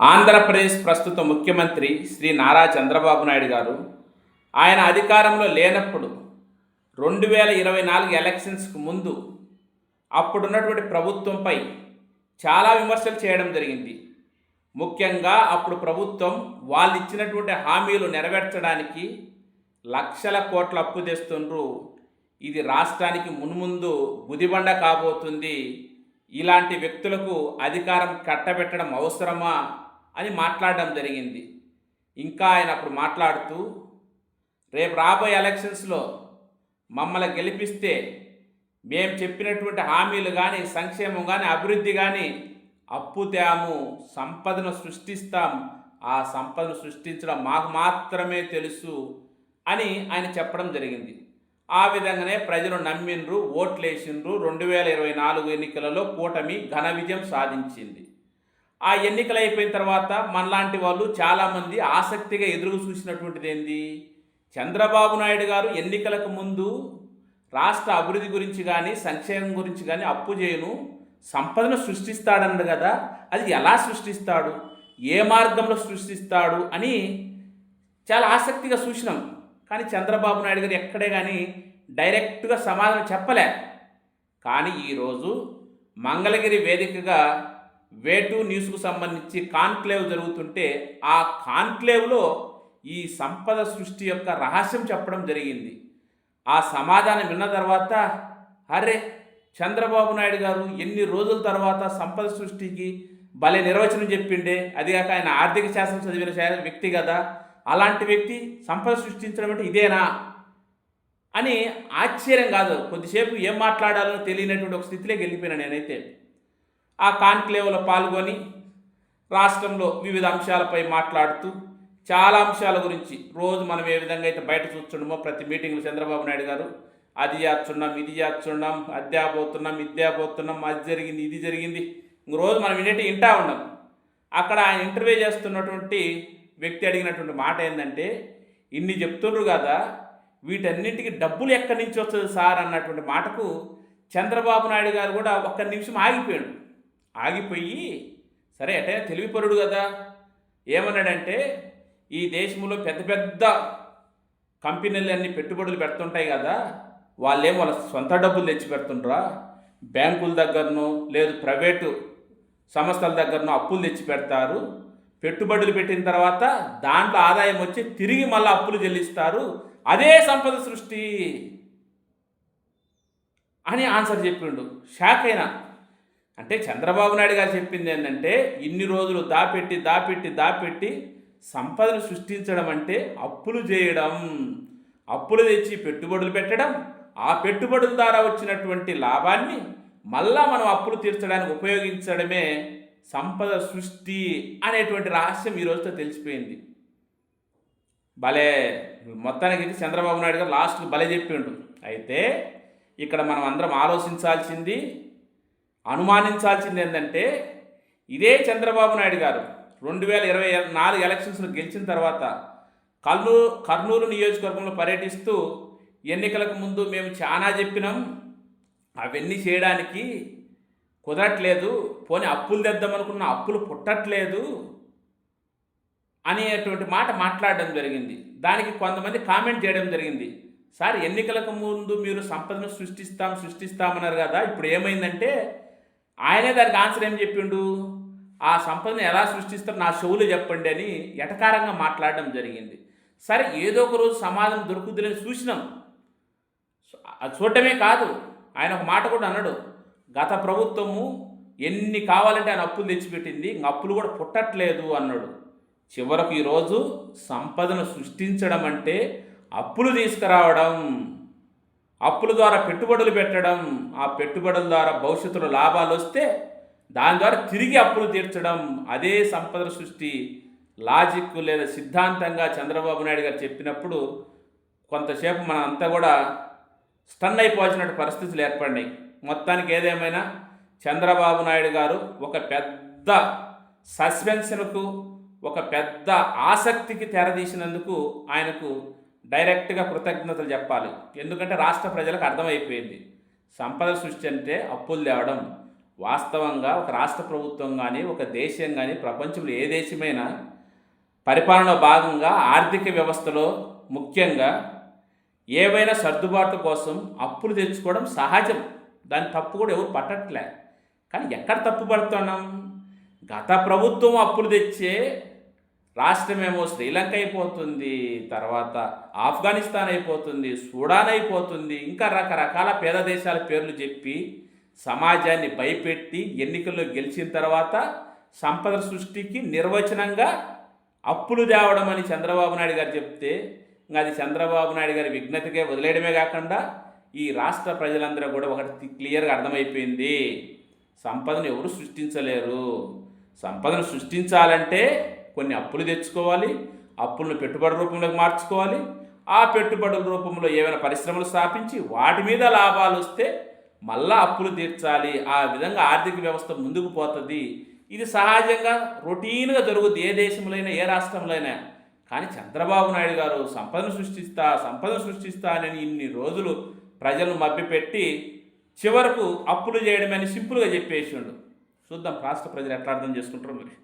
ఆంధ్రప్రదేశ్ ప్రస్తుత ముఖ్యమంత్రి శ్రీ నారా చంద్రబాబు నాయుడు గారు ఆయన అధికారంలో లేనప్పుడు రెండు వేల ఇరవై నాలుగు ఎలక్షన్స్కు ముందు అప్పుడున్నటువంటి ప్రభుత్వంపై చాలా విమర్శలు చేయడం జరిగింది. ముఖ్యంగా అప్పుడు ప్రభుత్వం వాళ్ళు ఇచ్చినటువంటి హామీలు నెరవేర్చడానికి లక్షల కోట్ల అప్పు తెస్తుండ్రు. ఇది రాష్ట్రానికి మున్ముందు గుదిబండ కాబోతుంది. ఇలాంటి వ్యక్తులకు అధికారం కట్టబెట్టడం అవసరమా? అని మాట్లాడడం జరిగింది. ఇంకా ఆయన అప్పుడు మాట్లాడుతూ రేపు రాబోయే ఎలక్షన్స్లో మమ్మల్ని గెలిపిస్తే మేము చెప్పినటువంటి హామీలు కానీ సంక్షేమం కానీ అభివృద్ధి కానీ అప్పు తేము సంపదను సృష్టిస్తాం. ఆ సంపదను సృష్టించడం మాకు మాత్రమే తెలుసు అని ఆయన చెప్పడం జరిగింది. ఆ విధంగానే ప్రజలు నమ్మిండ్రు ఓట్లేసిండ్రు. రెండు వేల ఇరవై నాలుగు ఎన్నికలలో కూటమి ఘన విజయం సాధించింది. ఆ ఎన్నికలు అయిపోయిన తర్వాత మనలాంటి వాళ్ళు చాలామంది ఆసక్తిగా ఎదురు చూసినటువంటిది ఏంది? చంద్రబాబు నాయుడు గారు ఎన్నికలకు ముందు రాష్ట్ర అభివృద్ధి గురించి కానీ సంక్షేమం గురించి కానీ అప్పు చేయను సంపదను సృష్టిస్తాడన్నాడు కదా అది ఎలా సృష్టిస్తాడు? ఏ మార్గంలో సృష్టిస్తాడు అని చాలా ఆసక్తిగా చూసినాం. కానీ చంద్రబాబు నాయుడు గారు ఎక్కడే కానీ డైరెక్ట్గా సమాధానం చెప్పలే. కానీ ఈరోజు మంగళగిరి వేదికగా వేటు న్యూస్కు సంబంధించి కాన్క్లేవ్ జరుగుతుంటే ఆ కాన్క్లేవ్లో ఈ సంపద సృష్టి యొక్క రహస్యం చెప్పడం జరిగింది. ఆ సమాధానం విన్న తర్వాత అరే! చంద్రబాబు నాయుడు గారు ఎన్ని రోజుల తర్వాత సంపద సృష్టికి భలే నిర్వచనం చెప్పిండే. అదిగాక ఆయన ఆర్థిక శాస్త్రం చదివిన వ్యక్తి కదా. అలాంటి వ్యక్తి సంపద సృష్టించడం అంటే ఇదేనా? అని ఆశ్చర్యం కాదు. కొద్దిసేపు ఏం మాట్లాడాలో తెలియనటువంటి ఒక స్థితిలోకి వెళ్ళిపోయినా నేనైతే. ఆ కాన్క్లేవ్లో పాల్గొని రాష్ట్రంలో వివిధ అంశాలపై మాట్లాడుతూ చాలా అంశాల గురించి రోజు మనం ఏ విధంగా అయితే బయట చూస్తుండమో ప్రతి మీటింగ్లో చంద్రబాబు నాయుడు గారు అది చేస్తున్నాం ఇది చేస్తున్నాం అద్దా పోతున్నాం ఇద్దా పోతున్నాం అది జరిగింది ఇది జరిగింది ఇంక రోజు మనం వినేటి వింటా ఉన్నాం. అక్కడ ఆయన ఇంటర్వ్యూ చేస్తున్నటువంటి వ్యక్తి అడిగినటువంటి మాట ఏంటంటే ఇన్ని చెప్తుండ్రు కదా వీటన్నింటికి డబ్బులు ఎక్కడి నుంచి వస్తుంది సార్ అన్నటువంటి మాటకు చంద్రబాబు నాయుడు గారు కూడా ఒక్క నిమిషం ఆగిపోయాడు. ఆగిపోయి సరే అటే తెలివిపరుడు కదా? ఏమన్నాడంటే ఈ దేశంలో పెద్ద పెద్ద కంపెనీలు అన్ని పెట్టుబడులు పెడుతుంటాయి కదా వాళ్ళేం వాళ్ళ సొంత డబ్బులు తెచ్చి పెడుతుండ్రా? బ్యాంకుల దగ్గరనో లేదు ప్రైవేటు సంస్థల దగ్గరనో అప్పులు తెచ్చి పెడతారు. పెట్టుబడులు పెట్టిన తర్వాత దాంట్లో ఆదాయం వచ్చి తిరిగి మళ్ళీ అప్పులు చెల్లిస్తారు. అదే సంపద సృష్టి అని ఆన్సర్ చెప్పిండు. షాక్ అయినా. అంటే చంద్రబాబు నాయుడు గారు చెప్పింది ఏంటంటే ఇన్ని రోజులు దాపెట్టి దాపెట్టి దాపెట్టి సంపదను సృష్టించడం అంటే అప్పులు చేయడం. అప్పులు తెచ్చి పెట్టుబడులు పెట్టడం. ఆ పెట్టుబడుల ద్వారా వచ్చినటువంటి లాభాన్ని మళ్ళా మనం అప్పులు తీర్చడానికి ఉపయోగించడమే సంపద సృష్టి అనేటువంటి రహస్యం ఈ రోజుతో తెలిసిపోయింది. భలే! మొత్తానికి ఇది చంద్రబాబు నాయుడు గారు లాస్ట్కి భలే చెప్పిండు అయితే ఇక్కడ మనం అందరం ఆలోచించాల్సింది అనుమానించాల్సింది ఏంటంటే ఇదే చంద్రబాబు నాయుడు గారు రెండు వేల ఇరవై నాలుగు ఎలక్షన్స్ను గెలిచిన తర్వాత కర్నూలు కర్నూలు నియోజకవర్గంలో పర్యటిస్తూ ఎన్నికలకు ముందు మేము చాలా చెప్పినాం. అవన్నీ చేయడానికి కుదరట్లేదు. పోనీ అప్పులు తెద్దామనుకున్న అప్పులు పుట్టట్లేదు అనేటువంటి మాట మాట్లాడడం జరిగింది. దానికి కొంతమంది కామెంట్ చేయడం జరిగింది. సార్ ఎన్నికలకు ముందు మీరు సంపదను సృష్టిస్తాం సృష్టిస్తామన్నారు కదా ఇప్పుడు ఏమైందంటే ఆయనే దానికి ఆన్సర్ ఏం చెప్పిండు? ఆ సంపదను ఎలా సృష్టిస్తారో నా షవులు చెప్పండి అని ఎటకారంగా మాట్లాడడం జరిగింది. సరే ఏదో ఒక రోజు సమాధానం దొరుకుతుందని చూసినాం. అది చూడటమే కాదు ఆయన ఒక మాట కూడా అన్నాడు. గత ప్రభుత్వము ఎన్ని కావాలంటే ఆయన అప్పులు తెచ్చిపెట్టింది ఇంక అప్పులు కూడా పుట్టట్లేదు అన్నాడు. చివరకు ఈరోజు సంపదను సృష్టించడం అంటే అప్పులు తీసుకురావడం. అప్పుల ద్వారా పెట్టుబడులు పెట్టడం ఆ పెట్టుబడుల ద్వారా భవిష్యత్తులో లాభాలు వస్తే దాని ద్వారా తిరిగి అప్పులు తీర్చడం అదే సంపద సృష్టి లాజిక్ లేదా సిద్ధాంతంగా చంద్రబాబు నాయుడు గారు చెప్పినప్పుడు కొంతసేపు మనం అంతా కూడా స్టన్ అయిపోవాల్సిన పరిస్థితులు ఏర్పడినాయి. మొత్తానికి ఏదేమైనా చంద్రబాబు నాయుడు గారు ఒక పెద్ద సస్పెన్షన్కు ఒక పెద్ద ఆసక్తికి తెరదీసినందుకు ఆయనకు డైరెక్ట్గా కృతజ్ఞతలు చెప్పాలి. ఎందుకంటే రాష్ట్ర ప్రజలకు అర్థమైపోయింది. సంపద సృష్టి అంటే అప్పులు తేవడం. వాస్తవంగా ఒక రాష్ట్ర ప్రభుత్వం కానీ ఒక దేశం కానీ ప్రపంచంలో ఏ దేశమైనా పరిపాలన భాగంగా ఆర్థిక వ్యవస్థలో ముఖ్యంగా ఏవైనా సర్దుబాటు కోసం అప్పులు తెచ్చుకోవడం సహజం. దాని తప్పు కూడా ఎవరు పట్టట్లే. కానీ ఎక్కడ తప్పు పడుతున్నాం? గత ప్రభుత్వం అప్పులు తెచ్చే రాష్ట్రమేమో శ్రీలంక అయిపోతుంది తర్వాత ఆఫ్ఘనిస్తాన్ అయిపోతుంది సూడాన్ అయిపోతుంది ఇంకా రకరకాల పేద దేశాల పేర్లు చెప్పి సమాజాన్ని భయపెట్టి ఎన్నికల్లో గెలిచిన తర్వాత సంపద సృష్టికి నిర్వచనంగా అప్పులు తేవడం అని చంద్రబాబు నాయుడు గారు చెప్తే ఇంకా అది చంద్రబాబు నాయుడు గారి విఘ్నతగా వదిలేయడమే కాకుండా ఈ రాష్ట్ర ప్రజలందరూ కూడా ఒకటి క్లియర్గా అర్థమైపోయింది. సంపదను ఎవరు సృష్టించలేరు. సంపదను సృష్టించాలంటే కొన్ని అప్పులు తెచ్చుకోవాలి అప్పులను పెట్టుబడి రూపంలోకి మార్చుకోవాలి. ఆ పెట్టుబడుల రూపంలో ఏమైనా పరిశ్రమలు స్థాపించి వాటి మీద లాభాలు వస్తే మళ్ళా అప్పులు తీర్చాలి. ఆ విధంగా ఆర్థిక వ్యవస్థ ముందుకు పోతుంది. ఇది సహజంగా రొటీన్గా జరుగుద్ది. ఏ దేశంలో అయినా ఏ రాష్ట్రంలో అయినా కానీ చంద్రబాబు నాయుడు గారు సంపదను సృష్టిస్తా సంపదను సృష్టిస్తా అని ఇన్ని రోజులు ప్రజలను మభ్యపెట్టి చివరకు అప్పులు చేయడమని సింపుల్గా చెప్పేసిండు. చూద్దాం రాష్ట్ర ప్రజలు ఎట్లా అర్థం చేసుకుంటారు మరి.